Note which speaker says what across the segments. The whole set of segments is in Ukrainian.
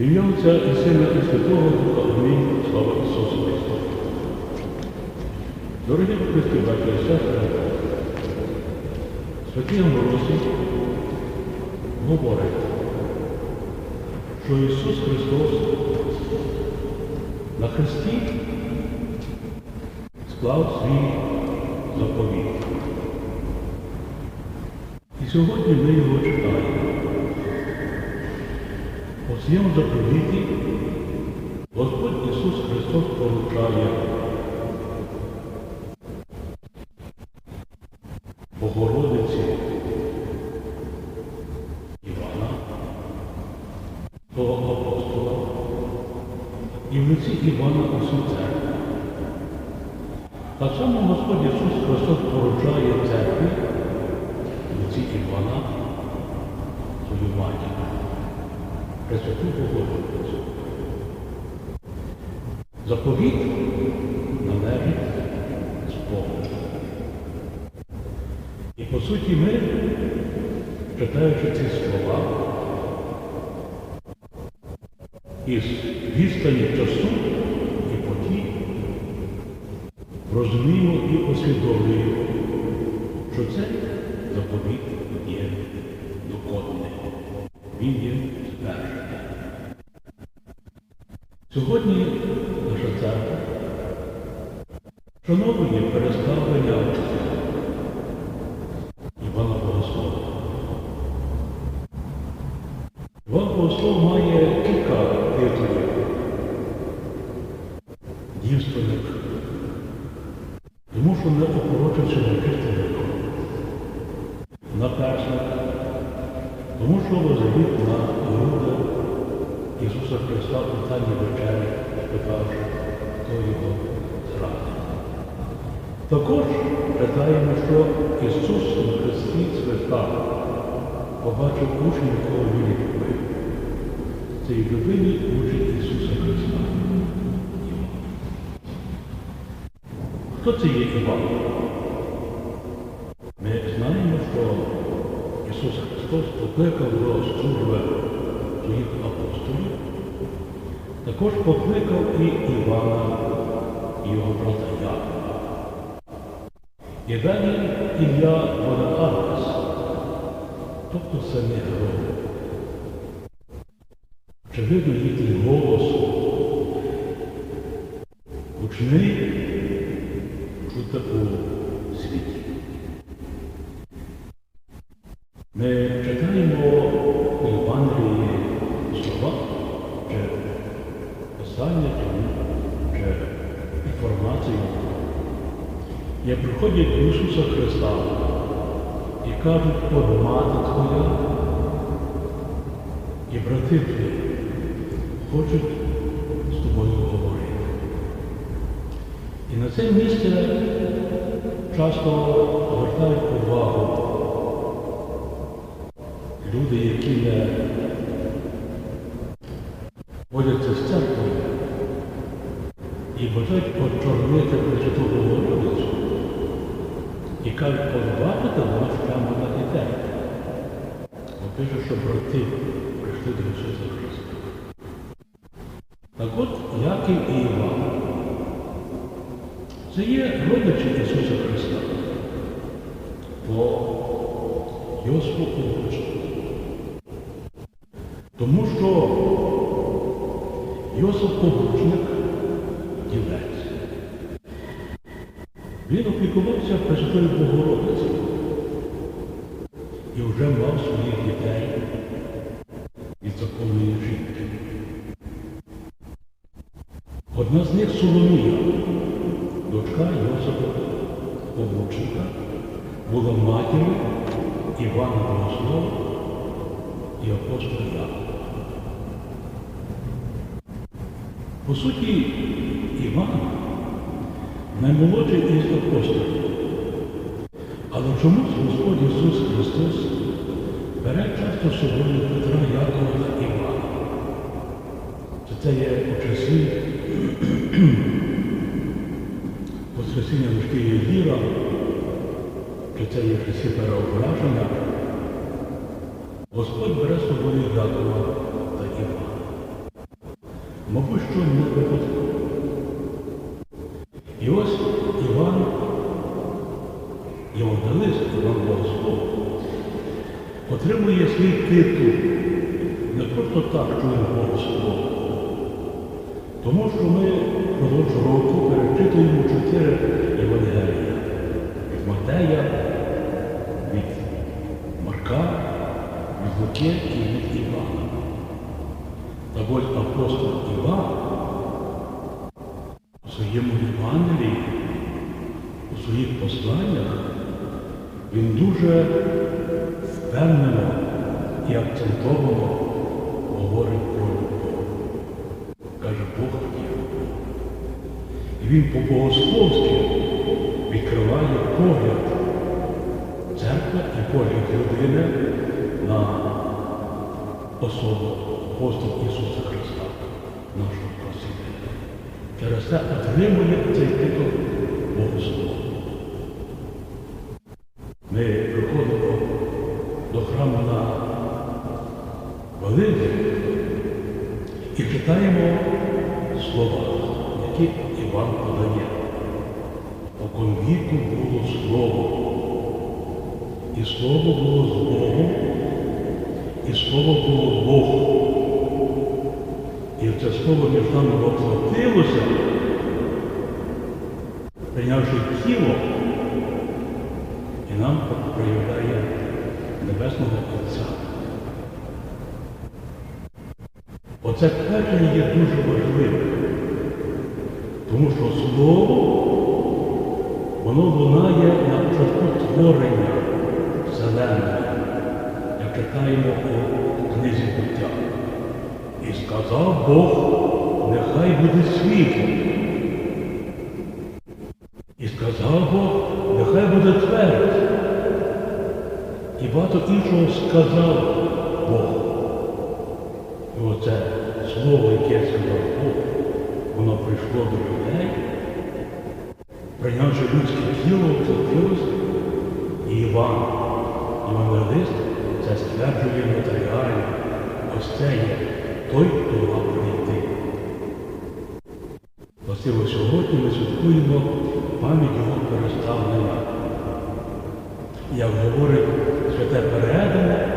Speaker 1: Ім'я Отця і Сина і Святого Духа Амінь. Слава Ісусу Христу. Дорогі Христі, браті і сестри, святий Амбросій говорить, що Ісус Христос на Христі склав свій заповіт. І сьогодні ми його читаємо. Своєму заповіті Господь Ісус Христос поручає Богородиці Івана, того апостола, і в лиці Івана церкву. Так само Господь Ісус Христос поручає церкві в лиці Івана свою матір. Пресвяту Богородицю. Заповіт належить з Богом. І по суті ми, читаючи ці слова, із відстані часу і подій, розуміємо і усвідомлюємо, що цей заповіт є доконний. Він є звершений. Сьогодні наша церква шановує переставлення Івана Богослова. Іван Богослов має кілька титулів. Дівственник, тому що не опорочився на чистим наперсник, тому що возлюбив на груди Ісуса Христа в останній вечері, спитавши, хто його зрадив. Також читаємо, що Ісус на Христі свята побачив учнів, якого він любив. Це і любимий учень Ісуса Христа. Хто це є Іван? Ми знаємо, що Ісус Христос покликав до служби своїх апостолів, також покликав і Івана, його брата Якова. І далі ім'я Бонаарес, тобто самі герої. Очевидно, їхній голос гучний чути у світі. Ми читаємо у Євангелії слова чи писання чи інформацію, як приходять до Ісуса Христа і кажуть, от мати Твоя і брати Твої хочуть з тобою говорити. І на це місце часто звертають увагу люди, які не водяться з церквою і бажають почорнити Пресвяту Богородицю. І кажуть, позбавити нас прямо на дітей. Бо пише, прийшли до Ісуса Христа. Так от, Яків і Іван. Це є родичі Ісуса Христа по Йосифу Овочку. Тому що Йосип Погружник дівець. Він опікувався Пресвятою Богородицею і вже мав своїх дітей Одна з них Соломія, дочка Йосипа Погружника, була матір'ю Івана Богослова і апостола Якова. По суті, Іван наймолодший із апостолів. Але чомусь Господь Ісус Христос бере часто собою Петра Якова та Івана. Це є у часі Воскресіння дошки Євіра, чи це є часи переображення, Господь бере з собою Якова та Івана. не випадково. І ось Іван, Євангелист, Іван Богослов, отримує свій титул не просто так, що він Богослов, тому що ми впродовж року перечитуємо чотири Євангелія від Матея, від Марка, від Луки і від Івана. Так ось апостол Іван у своєму Євангелії, у своїх посланнях, він дуже впевнено і акцентовано говорить про любов. Каже, Бог є. Він по-богословськи відкриває погляд церкви і погляд людини на особу апостола Ісуса Христа, нашого Спасителя. Через це отримує цей титул Богослова. Ми приходимо до храму на Великдень і читаємо слова, які Іван подає. У конвіку було слово. І слово було з Богом, і слово було Бог. І це слово між нами воплотилося, прийнявши тіло, і нам проявляє Небесного Отця. Оце твердження є дуже важливим, тому що слово, воно лунає на початку творення Вселенної, як читаємо у книзі буття. І сказав Бог, нехай буде світло. І сказав Бог, нехай буде твердь. І багато іншого сказав Бог. І оце слово, яке сказав Бог, воно прийшло до людей, прийнявши людське тіло, втілилось, і Іван, Івангелист, це стверджує матеріально. Ось це є той, хто мав прийти. Властиво сьогодні ми святкуємо пам'ять його переставлення. Як говорить святе передане,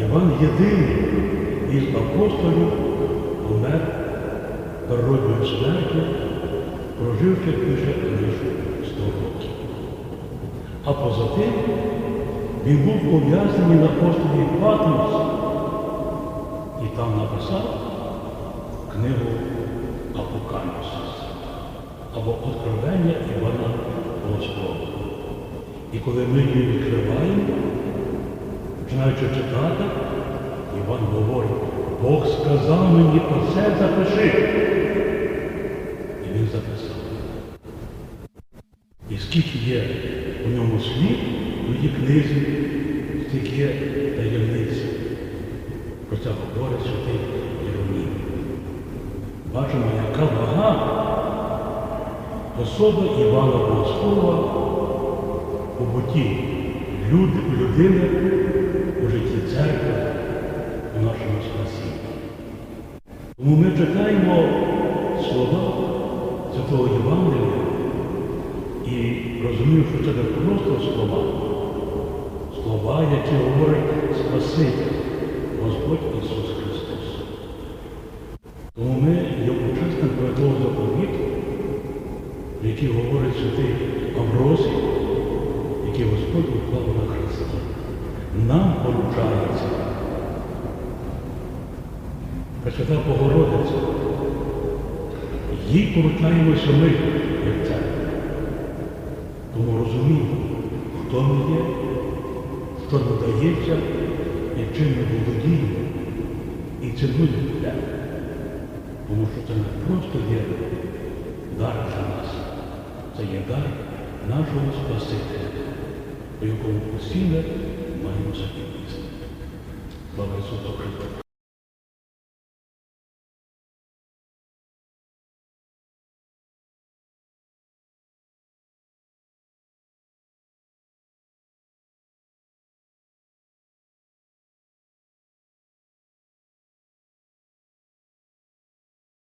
Speaker 1: Іван єдиний із апостолів помер природною смертю, проживши більше ніж 100 років. А поза тим він був пов'язаний на острові Патмос і там написав книгу Апокаліпсис або Откровення Івана Богослова. І коли ми її відкриваємо, починаючи читати, Іван говорить, Бог сказав мені оце запиши. І він записав. І скільки є у ньому слів, у її книзі, стільки є таємниць. Про це говорить святий Єромій. Бачимо, яка вага особи Івана Богослова у буті люд, людини у житті церкви, у нашому спасінні. Тому ми читаємо слова Святого Євангелія і розуміємо, що це не просто слова, слова, які говорить Спаситель, Господь Ісус Христос. Тому ми є учасниками того заповіту, який говорить святий Амбросій, який Господь уклав на Христі. Нам поручається. Пресвята Богородиця. Їй поручаємося ми, як церква. Тому розуміємо, хто ми є, що надається і чим ми володіємо, і цінуємо для. Тому що це не просто є дар для нас, це є дар нашого Спасителя, по якому постійно маємо запівністити. Слава Ісусу Христу!